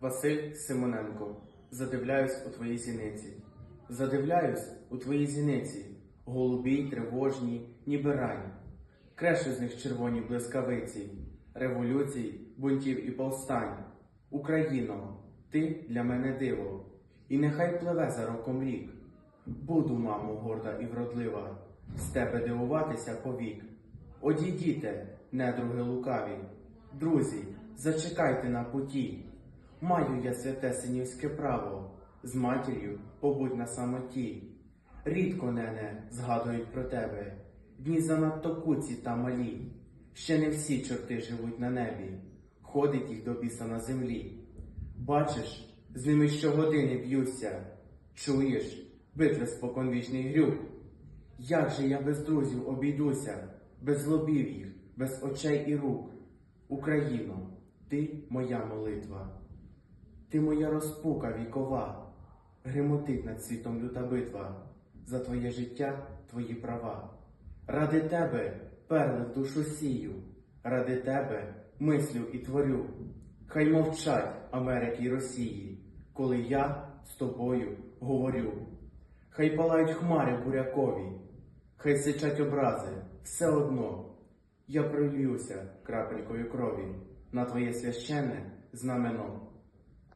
Василь Симоненко, задивляюсь у твої зіниці. Задивляюсь у твої зіниці, голубі, й тривожні, ніби рань. Крешу з них червоні блискавиці, революцій, бунтів і повстань. Україно, ти для мене диво, і нехай пливе за роком рік. Буду, мамо, горда і вродлива, з тебе дивуватися повік. Одійдіте, недруги лукаві, друзі, зачекайте на путі. Маю я святе синівське право, з матір'ю побудь на самоті. Рідко, нене, згадують про тебе, дні занадто куці та малі. Ще не всі чорти живуть на небі, ходить їх до біса на землі. Бачиш, з ними щогодини б'юся, чуєш, битви споконвічний грюк. Як же я без друзів обійдуся, без злобів їх, без очей і рук? Україно, ти моя молитва, ти моя розпука вікова, гримотить над світом люта битва, за твоє життя, твої права. Ради тебе перли в душу сію, ради тебе мислю і творю. Хай мовчать Америки й Росії, коли я з тобою говорю. Хай палають хмари бурякові, хай сичать образи, все одно. Я пролюся крапелькою крові на твоє священне знамено.